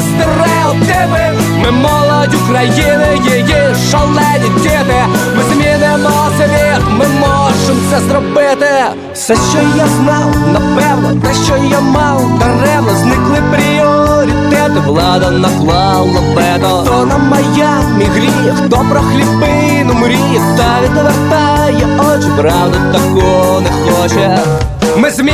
зітрем стереотипи Ми молодь України, її шалені діти. Ми змінимо світ, ми можемо це зробити. Все, що я знав, напевно, те, що я мав, даремно зникли пріоритети, влада наклала вето. Хто на Майамі гріє, хто про хлібину мріє, та відвертає очі, правда такого не хоче. Ми змі